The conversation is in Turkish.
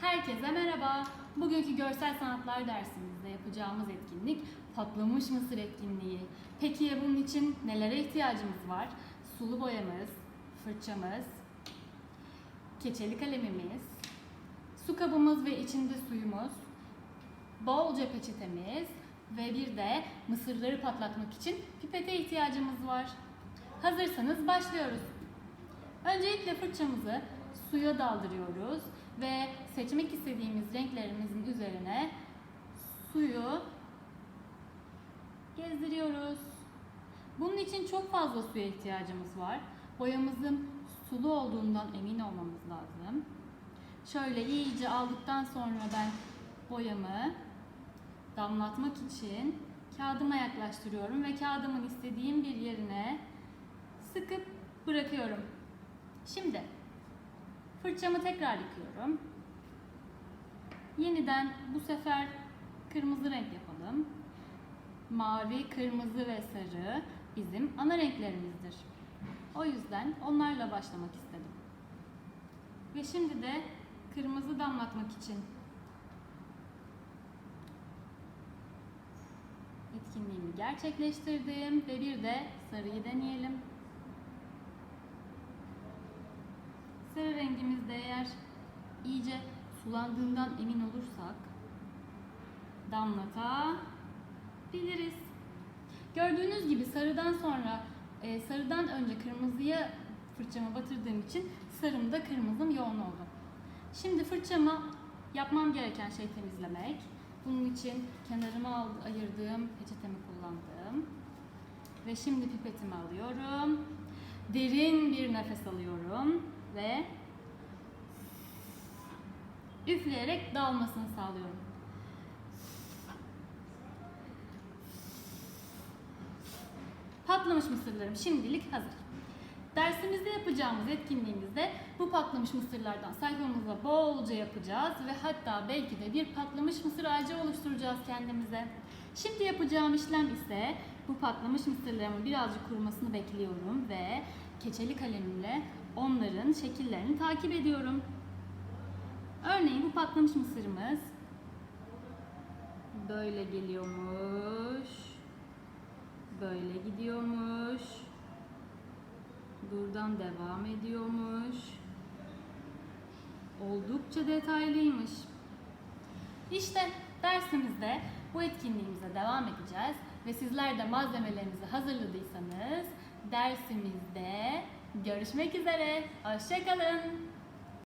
Herkese merhaba. Bugünkü görsel sanatlar dersimizde yapacağımız etkinlik patlamış mısır etkinliği. Peki ya bunun için nelere ihtiyacımız var? Sulu boyamız, fırçamız, keçeli kalemimiz, su kabımız ve içinde suyumuz, bolca peçetemiz ve bir de mısırları patlatmak için pipete ihtiyacımız var. Hazırsanız başlıyoruz. Öncelikle fırçamızı suya daldırıyoruz ve seçmek istediğimiz renklerimizin üzerine suyu gezdiriyoruz. Bunun için çok fazla suya ihtiyacımız var. Boyamızın sulu olduğundan emin olmamız lazım. Şöyle iyice aldıktan sonra ben boyamı damlatmak için kağıdıma yaklaştırıyorum ve kağıdımın istediğim bir yerine sıkıp bırakıyorum. Şimdi fırçamı tekrar yıkıyorum. Yeniden bu sefer kırmızı renk yapalım. Mavi, kırmızı ve sarı bizim ana renklerimizdir. O yüzden onlarla başlamak istedim. Ve şimdi de kırmızı damlatmak için etkinliğimi gerçekleştirdim ve bir de sarıyı deneyelim. Sarı rengimizde eğer iyice sulandığından emin olursak damlatabiliriz. Gördüğünüz gibi sarıdan sonra e, sarıdan önce kırmızıya fırçamı batırdığım için sarım da kırmızım yoğun oldu. Şimdi fırçama yapmam gereken şey temizlemek. Bunun için kenarıma ayırdığım peçetemi kullandım. Ve şimdi pipetimi alıyorum. Derin bir nefes alıyorum ve üfleyerek dağılmasını sağlıyorum. Patlamış mısırlarım şimdilik hazır. Dersimizde yapacağımız etkinliğimizde bu patlamış mısırlardan sayfamıza bolca yapacağız ve hatta belki de bir patlamış mısır ağacı oluşturacağız kendimize. Şimdi yapacağım işlem ise bu patlamış mısırlarımın birazcık kurumasını bekliyorum ve keçeli kalemimle onların şekillerini takip ediyorum. Örneğin bu patlamış mısırımız böyle geliyormuş. Böyle gidiyormuş. Buradan devam ediyormuş. Oldukça detaylıymış. İşte dersimizde bu etkinliğimize devam edeceğiz ve sizler de malzemelerinizi hazırladıysanız dersimizde görüşmek üzere. Hoşçakalın.